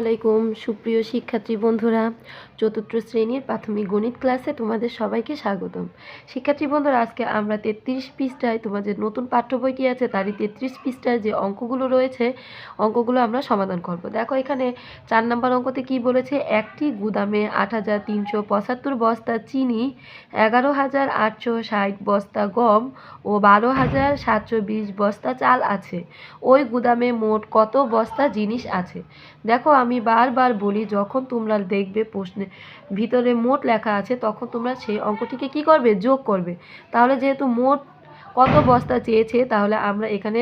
আলাইকুম, সুপ্রিয় শিক্ষার্থী বন্ধুরা। চতুর্থ শ্রেণির প্রাথমিক গণিত ক্লাসে তোমাদের সবাইকে স্বাগতম। শিক্ষার্থী বন্ধুরা, আজকে আমরা তেত্রিশ পৃষ্ঠায় তোমাদের নতুন পাঠ্য বইটি আছে, তারই তেত্রিশ পৃষ্ঠার যে অঙ্কগুলো রয়েছে, অঙ্কগুলো আমরা সমাধান করব। দেখো, এখানে চার নম্বর অঙ্কতে কি বলেছে, একটি গুদামে আট হাজার তিনশো পঁচাত্তর বস্তা চিনি, এগারো হাজার আটশো ষাট বস্তা গম ও বারো হাজার সাতশো বিশ বস্তা চাল আছে। ওই গুদামে মোট কত বস্তা জিনিস আছে? দেখো আমি বারবার বলি, যখন তোমরা দেখবে প্রশ্নে, ভিতরে মোট লেখা আছে, তখন তোমরা সেই অঙ্কটিকে কি করবে? যোগ করবে। তাহলে যেহেতু মোট কত বস্তা চেয়েছে, তাহলে আমরা এখানে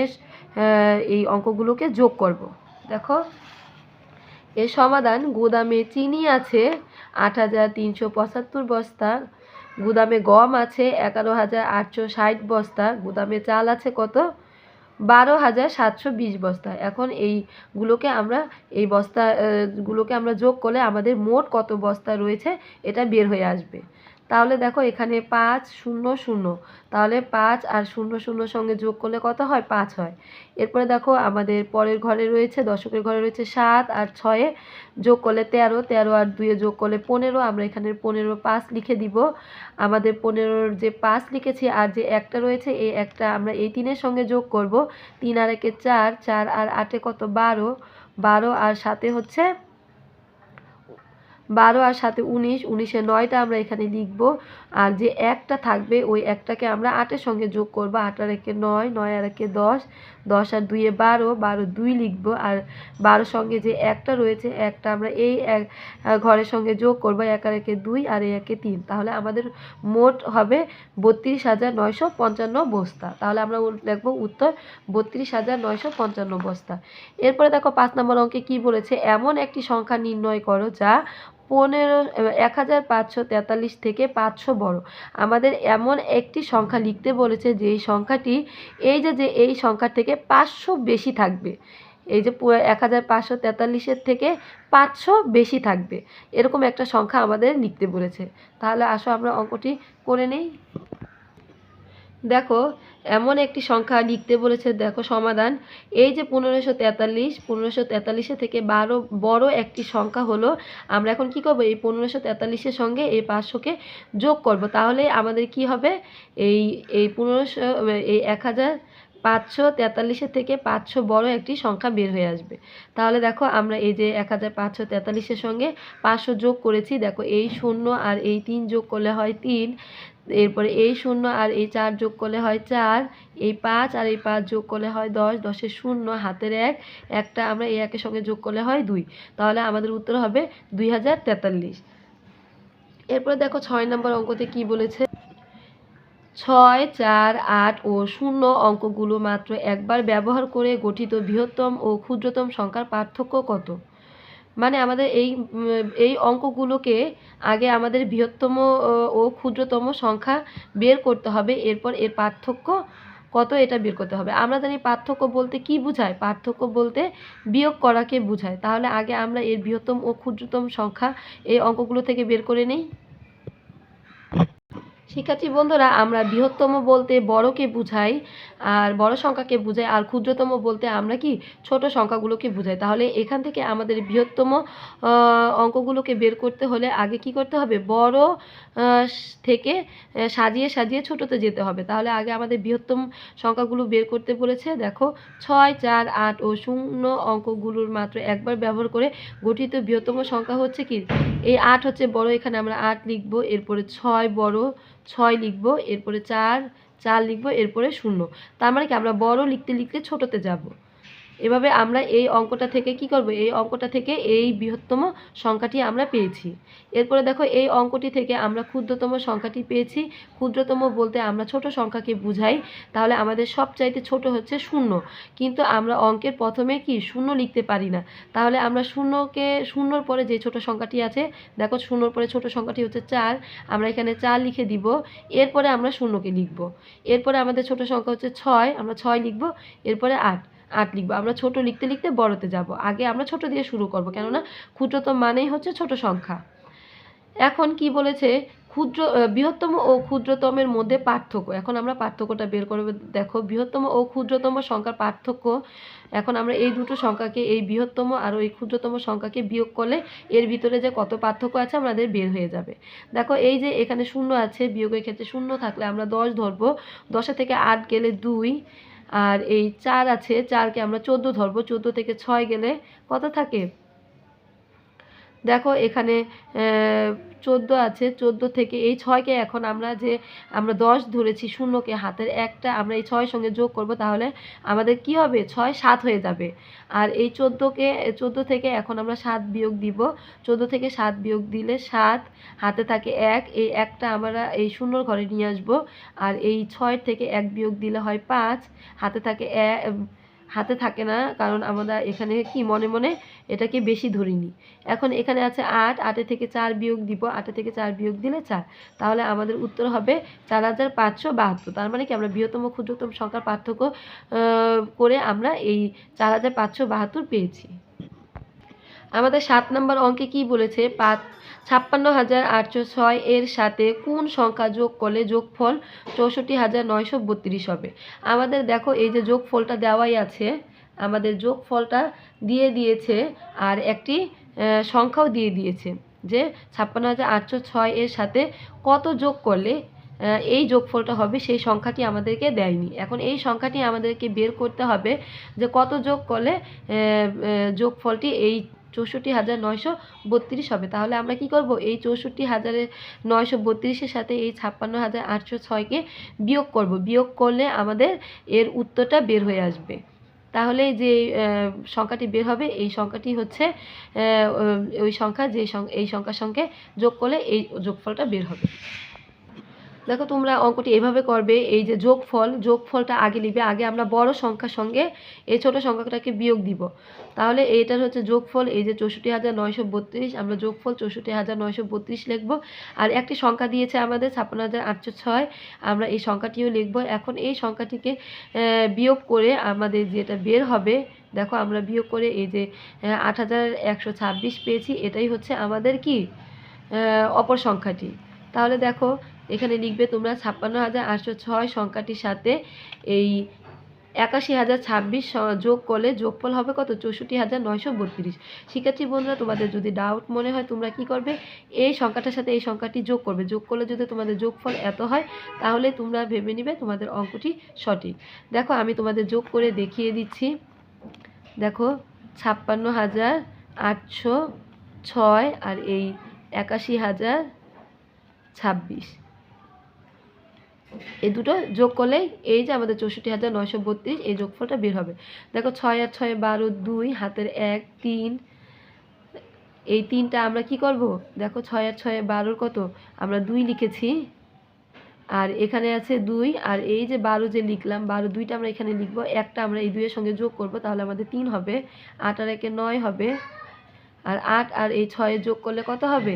এই অঙ্কগুলোকে যোগ করব। দেখো, এর সমাধান, গুদামে চিনি আছে আট হাজার তিনশো পঁচাত্তর বস্তা, গুদামে গম আছে এগারো হাজার আটশো ষাট বস্তা, গুদামে চাল আছে কত? বারো হাজার সাতশো বিশ বস্তা। এখন এইগুলোকে আমরা, এই বস্তা গুলোকে আমরা যোগ করলে আমাদের মোট কত বস্তা রয়েছে, এটা বের হয়ে আসবে। তাহলে দেখো এখানে পাঁচ শূন্য শূন্য। তাহলে পাঁচ আর শূন্য শূন্য সঙ্গে যোগ করলে কত হয়? পাঁচ হয়। এরপরে দেখো আমাদের পরের ঘরে রয়েছে, দশকের ঘরে রয়েছে সাত আর ছয়ে যোগ করলে তেরো। তেরো আর দুয়ে যোগ করলে পনেরো। আমরা এখানে পনেরো পাঁচ লিখে দিব। আমাদের পনেরোর যে পাঁচ লিখেছি আর যে একটা রয়েছে, এই একটা আমরা এই তিনের সঙ্গে যোগ করব। তিন আর একে চার চার আর আটে কত? বারো। বারো আর সাথে হচ্ছে বারো আর সাথে উনিশ, উনিশে নয়টা আমরা এখানে লিখব। আর যে একটা থাকবে, ওই একটাকে আমরা আটের সঙ্গে যোগ করব। আট আর একে নয় নয় আর একে দশ দশ আর দুইয়ে বারো বারো দুই লিখব। আর বারোর সঙ্গে যে একটা রয়েছে, একটা আমরা এই এক ঘরের সঙ্গে যোগ করব, এক আর একে দুই আর এই একে তিন। তাহলে আমাদের মোট হবে বত্রিশ হাজার নয়শো পঞ্চান্ন বস্তা। তাহলে আমরা লিখব উত্তর, বত্রিশ হাজার নয়শো পঞ্চান্ন বস্তা। এরপরে দেখো পাঁচ নম্বর অঙ্কে কি বলেছে? এমন একটি সংখ্যা নির্ণয় করো যা পনেরো, এক হাজার পাঁচশো তেতাল্লিশ থেকে পাঁচশো বড়। আমাদের এমন একটি সংখ্যা লিখতে বলেছে যে, এই সংখ্যাটি, এই যে যে, এই সংখ্যার থেকে পাঁচশো বেশি থাকবে। এই যে এক হাজার পাঁচশো তেতাল্লিশের থেকে পাঁচশো বেশি থাকবে। এরকম একটা সংখ্যা আমাদের লিখতে বলেছে। তাহলে আসো আমরা অঙ্কটি করে নেই। দেখো, এমন একটি সংখ্যা লিখতে বলেছে, দেখো সমাধান। এই যে পনেরোশো তেতাল্লিশ, পনেরোশো তেতাল্লিশে থেকে বারো, বড় একটি সংখ্যা হলো, আমরা এখন কি করব? এই পনেরোশো তেতাল্লিশের সঙ্গে এই পাঁচশোকে যোগ করব। তাহলে আমাদের কি হবে? এই এই পনেরোশো, এই এক হাজার পাঁচশো তেতাল্লিশের থেকে পাঁচশো বড় একটি সংখ্যা বের হয়ে আসবে। তাহলে দেখো, আমরা এই যে এক হাজার পাঁচশো তেতাল্লিশের সঙ্গে পাঁচশো যোগ করেছি, দেখো এই শূন্য আর এই তিন যোগ করলে হয় তিন। এরপরে এই শূন্য আর এই চার যোগ করলে হয় চার, এই পাঁচ আর এই পাঁচ যোগ করলে হয় দশ, দশের শূন্য হাতের এক, একটা আমরা এই একের সঙ্গে যোগ করলে হয় দুই। তাহলে আমাদের উত্তর হবে দুই হাজার তেতাল্লিশ। এরপরে দেখো ছয় নম্বর অঙ্কতে কি বলেছে? ছয়, চার, আট ও শূন্য অঙ্কগুলো মাত্র একবার ব্যবহার করে গঠিত বৃহত্তম ও ক্ষুদ্রতম সংখ্যার পার্থক্য কত? মানে আমাদের এই এই অঙ্কগুলোকে আগে আমাদের বৃহত্তম ও- ক্ষুদ্রতম সংখ্যা বের করতে হবে, এরপর এর পার্থক্য কত এটা বের করতে হবে। আমরা জানি পার্থক্য বলতে কি বোঝায়? পার্থক্য বলতে বিয়োগ করাকে বোঝায়। তাহলে আগে আমরা এর বৃহত্তম ও ক্ষুদ্রতম সংখ্যা এই অঙ্কগুলো থেকে বের করে নেই। শিক্ষার্থী বন্ধুরা, আমরা বৃহত্তম বলতে বড়কে বুঝাই আর বড় সংখ্যাকে বুঝাই, আর ক্ষুদ্রতম বলতে আমরা কি ছোট সংখ্যাগুলোকে বুঝাই। তাহলে এখান থেকে আমাদের বৃহত্তম অঙ্কগুলোকে বের করতে হলে আগে কি করতে হবে? বড় থেকে সাজিয়ে সাজিয়ে ছোটতে যেতে হবে। তাহলে আগে আমাদের বৃহত্তম সংখ্যাগুলো বের করতে বলেছে। দেখো, ছয়, চার, আট ও শূন্য অঙ্কগুলোর মাত্র একবার ব্যবহার করে গঠিত বৃহত্তম সংখ্যা হচ্ছে কি? এই আট হচ্ছে বড়, এখানে আমরা আট লিখব। এরপরে ছয় বড় ছয় লিখব, এরপরে চার চার লিখব, এরপরে শূন্য। তার মানে কি আমরা বড় লিখতে লিখতে ছোটতে যাব। এভাবে আমরা এই অঙ্কটা থেকে কি করব? এই অঙ্কটা থেকে এই বৃহত্তম সংখ্যাটি আমরা পেয়েছি। এরপরে দেখো, এই অঙ্কটি থেকে আমরা ক্ষুদ্রতম সংখ্যাটি পেয়েছি। ক্ষুদ্রতম বলতে আমরা ছোট সংখ্যাকে বুঝাই, তাহলে আমাদের সবচাইতে ছোট হচ্ছে শূন্য। কিন্তু আমরা অঙ্কের প্রথমে কি শূন্য লিখতে পারি না। তাহলে আমরা শূন্যকে, শূন্যর পরে যে ছোট সংখ্যাটি আছে, দেখো শূন্যর পরে ছোট সংখ্যাটি হচ্ছে চার, আমরা এখানে চার লিখে দিব, এরপরে আমরা শূন্যকে লিখব। এরপরে আমাদের ছোট সংখ্যা হচ্ছে ছয়, আমরা ছয় লিখব, এরপরে আট। আট লিখব। আমরা ছোট লিখতে লিখতে বড়তে যাব। আগে আমরা ছোট দিয়ে শুরু করব। কেননা ক্ষুদ্রতম মানেই হচ্ছে ছোট সংখ্যা। এখন কি বলেছে? ক্ষুদ্র বৃহত্তম ও ক্ষুদ্রতমের মধ্যে পার্থক্য। এখন আমরা পার্থক্যটা বের করব। দেখো, বৃহত্তম ও ক্ষুদ্রতম সংখ্যার পার্থক্য। এখন আমরা এই দুটো সংখ্যাকে, এই বৃহত্তম আর ওই ক্ষুদ্রতম সংখ্যাকে বিয়োগ করলে এর ভিতরে যে কত পার্থক্য আছে আমাদের বের হয়ে যাবে। দেখো, এই যে এখানে শূন্য আছে, বিয়োগের ক্ষেত্রে শূন্য থাকলে আমরা দশ ধরবো। দশে থেকে আট গেলে দুই। আর এই চার আছে চারকে আমরা চোদ্দ ধরবো চোদ্দ থেকে ছয় গেলে কত থাকে? দেখো এখানে চোদ্দ আছে, চোদ্দ থেকে এই ছয়কে এখন আমরা যে, আমরা দশ ধরেছি শূন্যকে হাতের একটা, আমরা এই ছয়ের সঙ্গে যোগ করব তাহলে আমাদের কি হবে? ছয় সাত হয়ে যাবে। আর এই চোদ্দোকে, চোদ্দ থেকে এখন আমরা সাত বিয়োগ দিব। চোদ্দ থেকে সাত বিয়োগ দিলে সাত, হাতে থাকে এক, এই একটা আমরা এই শূন্যর ঘরে নিয়ে আসব। আর এই ছয়ের থেকে এক বিয়োগ দিলে হয় পাঁচ, হাতে থাকে এ- হাতে থাকে না, কারণ আমরা এখানে কি মনে মনে এটাকে বেশি ধরিনি। এখন এখানে আছে আট, আটে থেকে চার বিয়োগ দিব, আটে থেকে চার বিয়োগ দিলে চার। তাহলে আমাদের উত্তর হবে চার হাজার পাঁচশো বাহাত্তর। তার মানে কি আমরা বৃহত্তম, ক্ষুদ্রতম সংখ্যার পার্থক্য করে আমরা এই চার হাজার পাঁচশো বাহাত্তর পেয়েছি। আমাদের সাত নম্বর অঙ্কে কি বলেছে? পাঁচ ছাপ্পান্ন হাজার আটশো ছয় এর সাথে কোন সংখ্যা যোগ করলে যোগফল চৌষট্টি হাজার নয়শো বত্রিশ হবে? আমাদের দেখো, এই যে যোগফলটা দেওয়াই আছে, আমাদের যোগফলটা দিয়ে দিয়েছে আর একটি সংখ্যাও দিয়ে দিয়েছে যে ছাপ্পান্ন হাজার আটশো ছয় এর সাথে কত যোগ করলে এই যোগফলটা হবে, সেই সংখ্যাটি আমাদেরকে দেয়নি। এখন এই সংখ্যাটি আমাদেরকে বের করতে হবে যে কত যোগ করলে যোগফলটি এই চৌষট্টি হাজার নয়শো বত্রিশ হবে। তাহলে আমরা কি করব? এই চৌষট্টি হাজারের নয়শো বত্রিশের সাথে এই ছাপ্পান্ন হাজার আটশো ছয়কে বিয়োগ করব। বিয়োগ করলে আমাদের এর উত্তরটা বের হয়ে আসবে। তাহলে যে সংখ্যাটি বের হবে, এই সংখ্যাটি হচ্ছে ওই সংখ্যা যে এই সংখ্যার সঙ্গে যোগ করলে এই যোগফলটা বের হবে। দেখো তোমরা অঙ্কটি এভাবে করবে, এই যে যোগফল, যোগফলটা আগে নিবে, আগে আমরা বড় সংখ্যার সঙ্গে এই ছোট সংখ্যাটাকে বিয়োগ দিব। তাহলে এইটার হচ্ছে যোগফল, এই যে চৌষট্টি হাজার নয়শো বত্রিশ, আমরা যোগফল চৌষট্টি হাজার নয়শো বত্রিশ লিখব। আর একটি সংখ্যা দিয়েছে আমাদের ছাপ্পান্ন হাজার আটশো ছয়, আমরা এই সংখ্যাটিও লিখব। এখন এই সংখ্যাটিকে বিয়োগ করে আমাদের যেটা বের হবে, দেখো আমরা বিয়োগ করে এই যে আট হাজার একশো ছাব্বিশ পেয়েছি, এটাই হচ্ছে আমাদের কি? অপর সংখ্যাটি। তাহলে দেখো এখানে লিখবে তোমরা ছাপ্পান্ন হাজার আটশো ছয় সংখ্যাটির সাথে এই একাশি হাজার ছাব্বিশ যোগ করলে যোগফল হবে কত? চৌষট্টি হাজার নয়শো বত্রিশ। শিক্ষার্থী বন্ধুরা, তোমাদের যদি ডাউট মনে হয়, তোমরা কি করবে? এই সংখ্যাটার সাথে এই সংখ্যাটি যোগ করবে। যোগ করলে যদি তোমাদের যোগফল এত হয়, তাহলে তোমরা ভেবে নিবে তোমাদের অঙ্কটি সঠিক। দেখো, আমি তোমাদের যোগ করে দেখিয়ে দিচ্ছি। দেখো, ছাপ্পান্ন হাজার আটশো ছয় আর এই একাশি হাজার ছাব্বিশ। এই দুটো যোগ করলেই এই যে আমাদের চৌষট্টি হাজার নয়শো বত্রিশ, এই যোগফলটা বের হবে। দেখো ছয় আর ছয় বারো দুই, হাতের এক, তিন। এই তিনটা আমরা কি করব? দেখো ছয় আর ছয় বারোর কত? আমরা দুই লিখেছি। আর এখানে আছে দুই, আর এই যে বারো যে লিখলাম, বারো দুইটা আমরা এখানে লিখব, একটা আমরা এই দুইয়ের সঙ্গে যোগ করব, তাহলে আমাদের তিন হবে। আট আর একে নয় হবে। আর আট আর এই ছয়ে যোগ করলে কত হবে?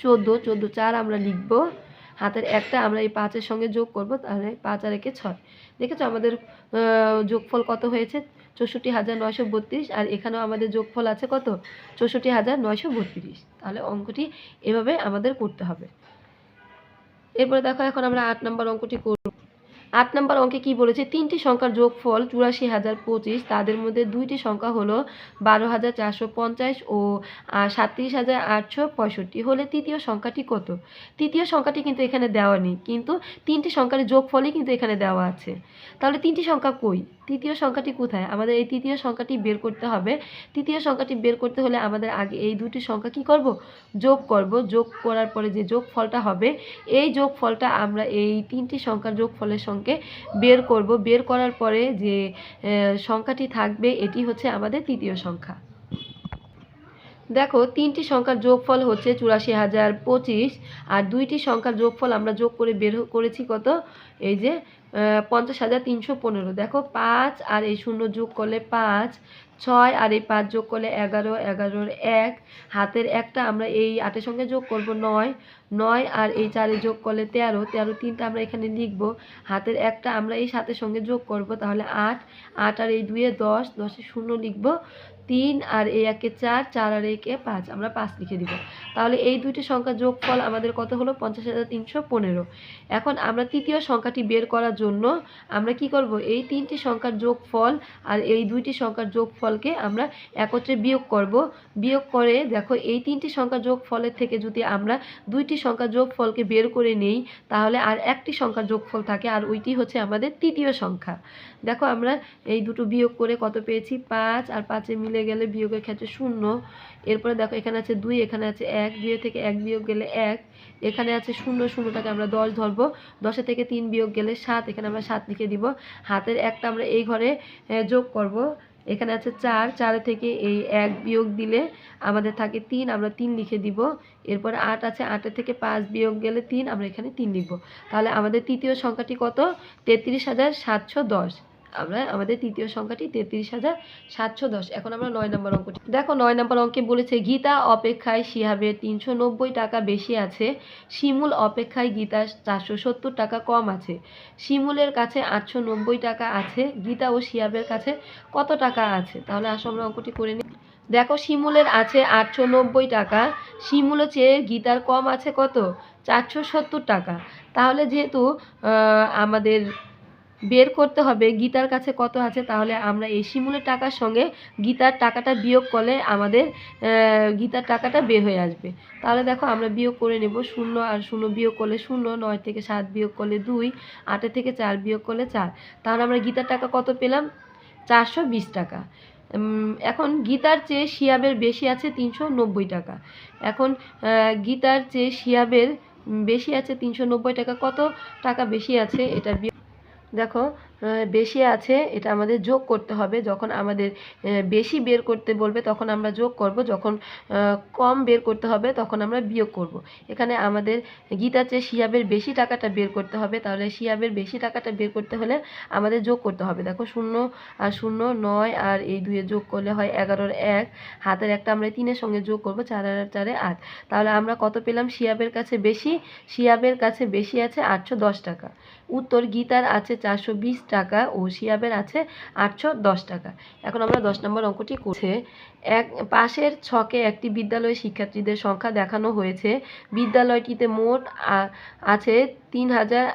চোদ্দ চোদ্দ চার আমরা লিখব। হাতের একটা আমরা এই পাঁচের সঙ্গে যোগ করব, তাহলে পাঁচ আর একে ছয়। দেখেছ আমাদের যোগফল কত হয়েছে? চৌষট্টি হাজার নয়শো বত্রিশ, আর এখানেও আমাদের যোগফল আছে কত? চৌষট্টি হাজার নয়শো বত্রিশ। তাহলে অঙ্কটি এভাবে আমাদের করতে হবে। এরপরে দেখো, এখন আমরা আট নম্বর অঙ্কটি আট নম্বর অঙ্কে কি বলেছে? তিনটি সংখ্যার যোগফল চুরাশি হাজার পঁচিশ। তাদের মধ্যে দুইটি সংখ্যা হলো বারো হাজার চারশো পঞ্চাশ ও সাতত্রিশ হাজার আটশো পঁয়ষট্টি। হলে তৃতীয় সংখ্যাটি কত? তৃতীয় সংখ্যাটি কিন্তু এখানে দেওয়া নেই। কিন্তু তিনটি সংখ্যার যোগফলই কিন্তু এখানে দেওয়া আছে। তাহলে তিনটি সংখ্যা কই? তৃতীয় সংখ্যাটি কোথায়? আমাদের এই তৃতীয় সংখ্যাটি বের করতে হবে। তৃতীয় সংখ্যাটি বের করতে হলে আমাদের আগে এই দুটি সংখ্যা কি করব? যোগ করব। যোগ করার পরে যে যোগ ফলটা হবে, এই যোগ ফলটা আমরা এই তিনটি সংখ্যার যোগফলের সঙ্গে বের করব। বের করার পরে যে সংখ্যাটি থাকবে, এটি হচ্ছে আমাদের তৃতীয় সংখ্যা। দেখো, তিনটি সংখ্যার যোগফল হচ্ছে চুরাশি হাজার পঁচিশ, আর দুইটি সংখ্যার যোগফল আমরা যোগ করে বের করেছি কত? এই যে পঞ্চাশ হাজার তিনশো পনেরো। দেখো, পাঁচ আর এই শূন্য যোগ করলে পাঁচ, ছয় আর এই পাঁচ যোগ করলে এগারো, এগারোর এক, হাতের একটা আমরা এই আটের সঙ্গে যোগ করব নয় নয় আর এই চারে যোগ করলে তেরো তেরো তিনটা আমরা এখানে লিখব। হাতের একটা আমরা এই সাতের সঙ্গে যোগ করব, তাহলে আট আট আর এই দুয়ে দশ, দশে শূন্য লিখব। তিন আর এই একে চার চার আর একে পাঁচ, আমরা পাঁচ লিখে দিব। তাহলে এই দুইটি সংখ্যা যোগফল আমাদের কত হলো? পঞ্চাশ হাজার তিনশো পনেরো। এখন আমরা তৃতীয় সংখ্যাটি বের করার জন্য আমরা কি করব? এই তিনটি সংখ্যার যোগফল আর এই দুইটি সংখ্যার যোগফলকে আমরা একত্রে বিয়োগ করব। বিয়োগ করে দেখো এই তিনটি সংখ্যা যোগফলের থেকে যদি আমরা দুইটি সংখ্যা যোগফলকে বের করে নেই, তাহলে আর একটি সংখ্যার যোগফল থাকে, আর ওইটি হচ্ছে আমাদের তৃতীয় সংখ্যা। দেখো আমরা এই দুটো বিয়োগ করে কত পেয়েছি? পাঁচ, আর পাঁচে মিলে গেলে বিয়োগের ক্ষেত্রে শূন্য। এরপরে দেখো এখানে আছে দুই, এখানে আছে এক, দুইয়ের থেকে এক বিয়োগ গেলে এক, এখানে আছে শূন্য, শূন্যটাকে আমরা দশ ধরবো। দশে থেকে তিন বিয়োগ গেলে সাত, এখানে আমরা সাত লিখে দিব। হাতের একটা আমরা এই ঘরে যোগ করব। এখানে আছে চার চার থেকে এই এক বিয়োগ দিলে আমাদের থাকে তিন, আমরা তিন লিখে দিব। এরপর আট আছে আটের থেকে পাঁচ বিয়োগ গেলে তিন, আমরা এখানে তিন লিখব। তাহলে আমাদের তৃতীয় সংখ্যাটি কত? তেত্রিশ হাজার সাতশো দশ। আমরা, আমাদের তৃতীয় সংখ্যাটি তেত্রিশ হাজার সাতশো দশ। এখন আমরা নয় নম্বর অঙ্কটি দেখো, নয় নম্বর অঙ্কে বলেছে, গীতা অপেক্ষায় শিহাবের তিনশো নব্বই টাকা বেশি আছে। শিমুল অপেক্ষায় গীতার চারশো সত্তর টাকা কম আছে। শিমুলের কাছে আটশো নব্বই টাকা আছে। গীতা ও শিহাবের কাছে কত টাকা আছে? তাহলে আসো আমরা অঙ্কটি করে নিই। দেখো, শিমুলের আছে আটশো নব্বই টাকা। শিমুলের চেয়ে গীতার কম আছে কত? চারশো সত্তর টাকা। তাহলে যেহেতু আমাদের বের করতে হবে, গীতার কাছে কত আছে তাহলে আমরা এই শিমুলের টাকার সঙ্গে গীতার টাকাটা বিয়োগ করলে আমাদের গীতার টাকাটা বের হয়ে আসবে। তাহলে দেখো আমরা বিয়োগ করে নেব শূন্য আর শূন্য বিয়োগ করলে শূন্য, নয় থেকে সাত বিয়োগ করলে দুই আটের থেকে চার বিয়োগ করলে চার। তাহলে আমরা গীতার টাকা কত পেলাম? চারশো বিশ টাকা। এখন গীতার চেয়ে শিয়াবের বেশি আছে তিনশো নব্বই টাকা। এখন গীতার চেয়ে শিয়াবের বেশি আছে তিনশো নব্বই টাকা। কত টাকা বেশি আছে? এটা দেখো বেশি আছে, এটা আমাদের যোগ করতে হবে। যখন আমাদের বেশি বের করতে বলবে, তখন আমরা যোগ করব। যখন কম বের করতে হবে, তখন আমরা বিয়োগ করব। এখানে আমাদের গীতার চেয়ে শিয়াবের বেশি টাকাটা বের করতে হবে। তাহলে শিয়াবের বেশি টাকাটা বের করতে হলে আমাদের যোগ করতে হবে। দেখো, শূন্য আর শূন্য নয় আর এই দুয়ে যোগ করলে হয় এগারোর এক। হাতের একটা আমরা তিনের সঙ্গে যোগ করব, চার আর চারে আট। তাহলে আমরা কত পেলাম? শিয়াবের কাছে বেশি। শিয়াবের কাছে বেশি আছে আটশো দশ টাকা। উত্তর গীতার আছে চারশো বিশ টাকা, ও শিয়াবের আছে আটশো দশ টাকা। এখন আমরা দশ নম্বর অঙ্কটি করছে। এক, পাশের ছকে একটি বিদ্যালয়ে শিক্ষার্থীদের সংখ্যা দেখানো হয়েছে। বিদ্যালয়টিতে মোট আছে তিন হাজার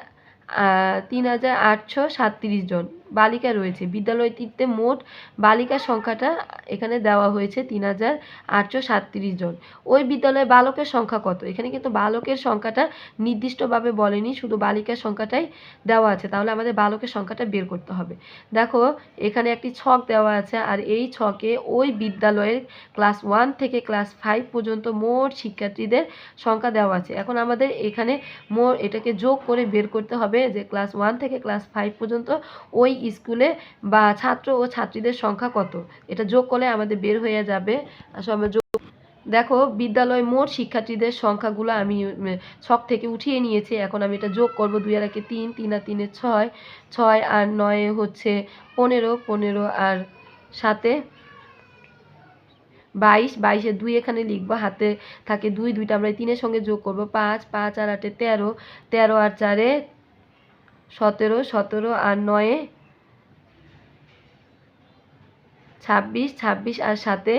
তিন হাজার আটশো সাতত্রিশ জন। বালিকা রয়েছে। বিদ্যালয়টিতে মোট বালিকার সংখ্যাটা এখানে দেওয়া হয়েছে তিন হাজার আটশো সাতত্রিশ জন। ওই বিদ্যালয়ে বালকের সংখ্যা কত? এখানে কিন্তু বালকের সংখ্যাটা নির্দিষ্টভাবে বলেনি, শুধু বালিকার সংখ্যাটাই দেওয়া আছে। তাহলে আমাদের বালকের সংখ্যাটা বের করতে হবে। দেখো, এখানে একটি ছক দেওয়া আছে, আর এই ছকে ওই বিদ্যালয়ের ক্লাস ওয়ান থেকে ক্লাস ফাইভ পর্যন্ত মোট শিক্ষার্থীদের সংখ্যা দেওয়া আছে। এখন আমাদের এখানে মোট এটাকে যোগ করে বের করতে হবে যে ক্লাস ওয়ান থেকে ক্লাস ফাইভ পর্যন্ত ওই স্কুলে বা ছাত্র ও ছাত্রীদের সংখ্যা কত? এটা যোগ করলে আমাদের বের হয়ে যাবে। আসলে যোগ দেখো, বিদ্যালয় মোট শিক্ষার্থীদের সংখ্যাগুলো আমি ছক থেকে উঠিয়ে নিয়েছি। এখন আমি এটা যোগ করব দুই আর একে তিন তিন আর তিনে ছয়। ছয় আর নয়ে হচ্ছে পনেরো পনেরো আর সাতে বাইশ। বাইশে দুই এখানে লিখব, হাতে থাকে দুই, দুইটা আমরা তিনের সঙ্গে যোগ করব। পাঁচ পাঁচ আর আটে তেরো। তেরো আর চারে সতেরো সতেরো আর নয়ে ছাব্বিশ ছাব্বিশ আর সাথে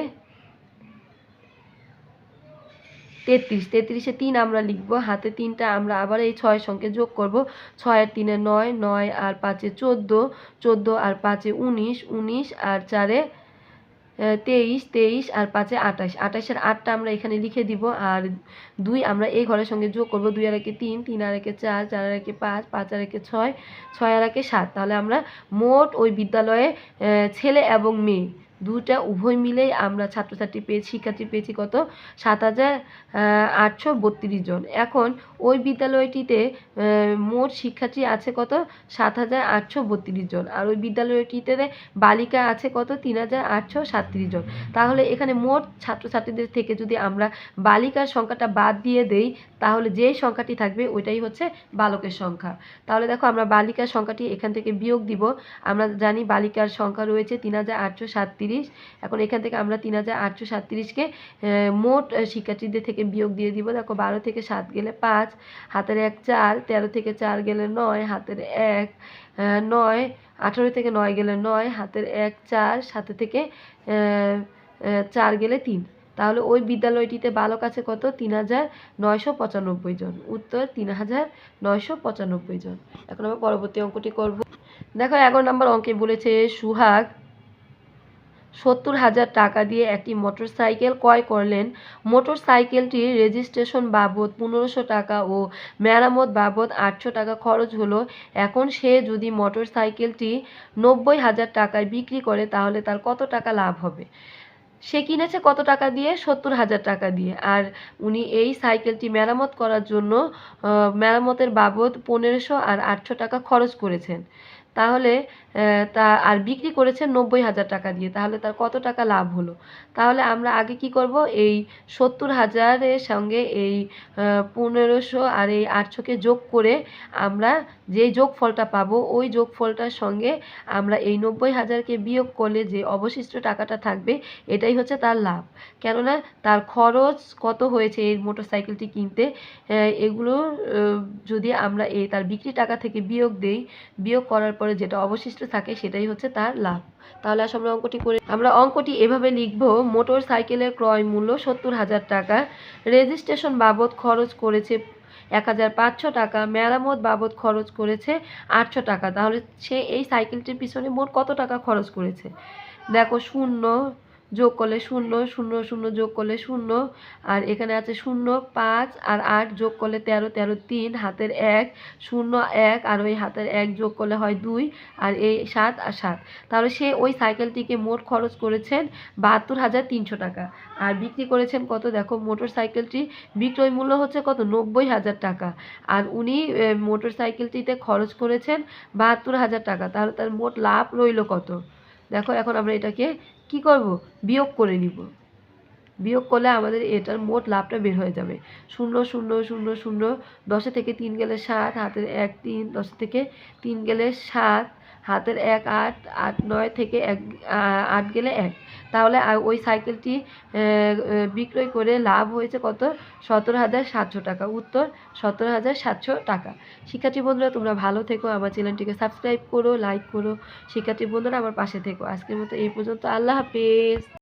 তেত্রিশ। তেত্রিশে তিন আমরা লিখব, হাতে তিনটা আমরা আবার এই ছয়ের সঙ্গে যোগ করব। ছয় আর তিনে নয় নয় আর পাঁচে চোদ্দ চোদ্দ আর পাঁচে উনিশ উনিশ আর চারে তেইশ তেইশ আর পাঁচে আঠাশ। আঠাশের আটটা আমরা এখানে লিখে দিব। আর দুই আমরা এই ঘরের সঙ্গে যোগ করব। দুই আর একে তিন তিন আর একে চার চার আর একে পাঁচ পাঁচ আর একে ছয় ছয় আর একে সাত। তাহলে আমরা মোট ওই বিদ্যালয়ে ছেলে এবং মেয়ে দুটা উভয় মিলেই আমরা ছাত্রছাত্রী পেয়েছি, শিক্ষার্থী পেয়েছি কত? সাত হাজার আটশো বত্রিশ জন। এখন ওই বিদ্যালয়টিতে মোট শিক্ষার্থী আছে কত? সাত হাজার আটশো বত্রিশ জন। আর ওই বিদ্যালয়টিতে বালিকা আছে কত? তিন হাজার আটশো সাতত্রিশ জন। তাহলে এখানে মোট ছাত্রছাত্রীদের থেকে যদি আমরা বালিকার সংখ্যাটা বাদ দিয়ে দেই, তাহলে যে সংখ্যাটি থাকবে ওইটাই হচ্ছে বালকের সংখ্যা। তাহলে দেখো আমরা বালিকার সংখ্যাটি এখান থেকে বিয়োগ দিব। আমরা জানি বালিকার সংখ্যা রয়েছে তিন হাজার আটশো সাতত্রিশ এখন এখান থেকে আমরা তিন হাজার আটশো সাতত্রিশকে মোট শিক্ষার্থীদের থেকে বিয়োগ দিয়ে দিব। দেখো, বারো থেকে সাত গেলে পাঁচ, হাতের এক চার, তেরো থেকে চার গেলে নয়, হাতের এক নয়, আঠারো থেকে নয় গেলে নয়, হাতের এক চার সাথে থেকে চার গেলে তিন। তাহলে ওই বিদ্যালয়টিতে বালক আছে কত? তিন হাজার নয়শো পঁচানব্বই জন। উত্তর, তিন হাজার নয়শো পঁচানব্বই জন। এখন আমরা পরবর্তী অঙ্কটি করব। দেখো, এগারো নম্বর অঙ্কে বলেছে, সুহাগ সত্তর হাজার টাকা দিয়ে একটি মোটরসাইকেল ক্রয় করলেন। মোটরসাইকেলটির রেজিস্ট্রেশন বাবদ পনেরোশো টাকা ও মেরামত বাবদ আটশো টাকা খরচ হলো। এখন সে যদি মোটরসাইকেলটি নব্বই হাজার টাকায় বিক্রি করে, তাহলে তার কত টাকা লাভ হবে? সে কিনেছে কত টাকা দিয়ে? সত্তর হাজার টাকা দিয়ে। আর উনি এই সাইকেলটি মেরামত করার জন্য মেরামতের বাবদ পনেরোশো আর আটশো টাকা খরচ করেছেন। তাহলে তা আর বিক্রি করেছেন নব্বই হাজার টাকা দিয়ে, তাহলে তার কত টাকা লাভ হলো? তাহলে আমরা আগে কি করব? এই সত্তর হাজারের সঙ্গে এই পনেরোশো আর এই আটশোকে যোগ করে আমরা যে যোগফলটা পাবো, ওই যোগফলটার সঙ্গে আমরা এই নব্বই হাজারকে বিয়োগ করলে যে অবশিষ্ট টাকাটা থাকবে, এটাই হচ্ছে তার লাভ। কেননা তার খরচ কত হয়েছে এই মোটরসাইকেলটি কিনতে? এগুলো যদি আমরা এই তার বিক্রি টাকা থেকে বিয়োগ দেই, বিয়োগ করার পরে যেটা অবশিষ্ট থাকে সেটাই হচ্ছে তার লাভ। তাহলে আসলে আমরা অঙ্কটি করে আমরা অঙ্কটি এভাবে লিখব, মোটর সাইকেলের ক্রয় মূল্য সত্তর হাজার টাকা, রেজিস্ট্রেশন বাবদ খরচ করেছে এক হাজার পাঁচশো টাকা, মেরামত বাবদ খরচ করেছে আটশো টাকা। তাহলে সে এই সাইকেলটির পিছনে মোট কত টাকা খরচ করেছে? দেখো, শূন্য যোগ করলে শূন্য শূন্য শূন্য যোগ করলে শূন্য। আর এখানে আছে শূন্য, পাঁচ আর আট যোগ করলে তেরো তেরো তিন, হাতের এক, শূন্য, এক, আর ওই হাতের এক যোগ করলে হয় দুই, আর এই সাত আর সাত। তাহলে সে ওই সাইকেলটিকে মোট খরচ করেছেন বাহাত্তর হাজার তিনশো টাকা। আর বিক্রি করেছেন কত? দেখো, মোটর সাইকেলটি বিক্রয় মূল্য হচ্ছে কত? নব্বই হাজার টাকা। আর উনি মোটর সাইকেলটিতে খরচ করেছেন বাহাত্তর হাজার টাকা। তাহলে তার মোট লাভ রইল কত? দেখো, এখন আমরা এটাকে কি করব? বিয়োগ করে নিব। বিয়োগ করলে আমাদের এটার মোট লাভটা বের হয়ে যাবে। শূন্য শূন্য শূন্য শূন্য, দশে থেকে তিন গেলে সাত, হাতের এক, তিন, দশ থেকে তিন গেলে সাত হাতের এক আট আট নয় থেকে এক আট গেলে এক। তাহলে ওই সাইকেলটি বিক্রয় করে লাভ হয়েছে কত? সতেরো হাজার সাতশো টাকা। উত্তর, সতেরো হাজার সাতশো টাকা। শিক্ষার্থী বন্ধুরা, তোমরা ভালো থেকো। আমার চ্যানেলটিকে সাবস্ক্রাইব করো, লাইক করো। শিক্ষার্থী বন্ধুরা, আমার পাশে থেকো। আজকের মতো এই পর্যন্ত। আল্লাহ হাফেজ।